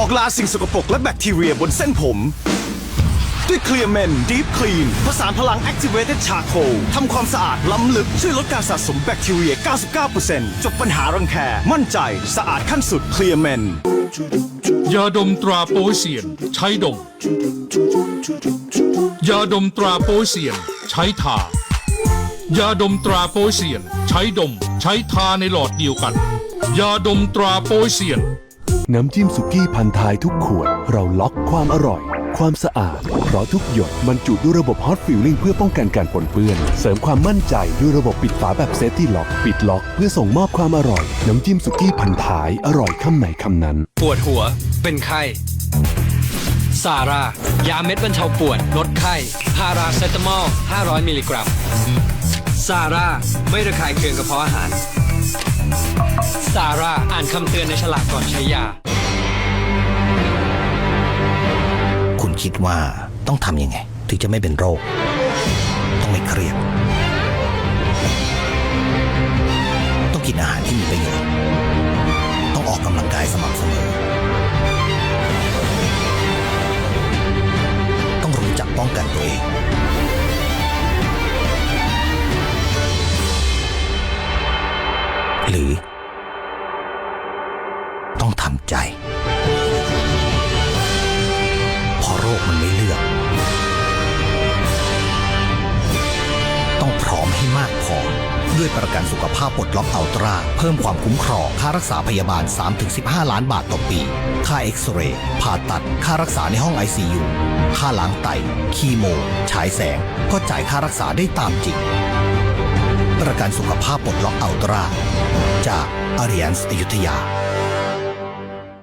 บอกลาสิ่งสกปรกและแบคทีเรียบนเส้นผม ด้วยเคลียร์เมนดีฟคลีนผสานพลัง Activated Charcoal ทำความสะอาดล้ำลึก ช่วยลดการสะสมแบคทีเรีย 99%จบปัญหารังแค มั่นใจ สะอาดขั้นสุดเคลียร์เมนยาดมตราโปเซียน ใช้ดม ยาดมตราโปเซียน ใช้ทายาดมตราโปเซียน ใช้ดม ใช้ทาในหลอดเดียวกัน ยาดมตราโปเซียน น้ำจิ้มสุกี้พันท้ายทุกขวด เราล็อกความอร่อย ความสะอาด เพราะทุกหยดบรรจุด้วยระบบฮอตฟิลลิ่งเพื่อป้องกันการปนเปื้อน เสริมความมั่นใจด้วยระบบปิดฝาแบบเซฟตี้ล็อก ปิดล็อกเพื่อส่งมอบความอร่อย น้ำจิ้มสุกี้พันท้ายอร่อยคำไหนคำนั้น ปวดหัว เป็นไข้ซาร่ายาเม็ดบรรเทาปวดลดไข้พาราเซตามอล 500 มิลลิกรัมซาร่าไม่ระคายเคืองกระเพาะอาหาร ร่า อ่านคำเตือนในฉลากก่อนใช้ยา คุณคิดว่าต้องทำยังไง ถึงจะไม่เป็นโรค ต้องไม่เครียด ต้องกินอาหารที่มีประโยชน์ ต้องออกกำลังกายสม่ำเสมอ ต้องรู้จักป้องกันตัวเองหรือ ต้องทำใจเพราะโรคมันไม่เลือก ต้องพร้อมให้มากพอ ด้วยประกันสุขภาพปลดล็อกอัลตราเพิ่มความคุ้มครองค่ารักษาพยาบาล 3-15 ล้านบาทต่อปี ค่าเอ็กซเรย์ผ่าตัดค่ารักษาในห้อง ICU ค่าล้างไตคีโม ฉายแสง ก็จ่ายค่ารักษาได้ตามจริง ประกันสุขภาพปลดล็อกอัลตราจากอาริยันส์อยุธยา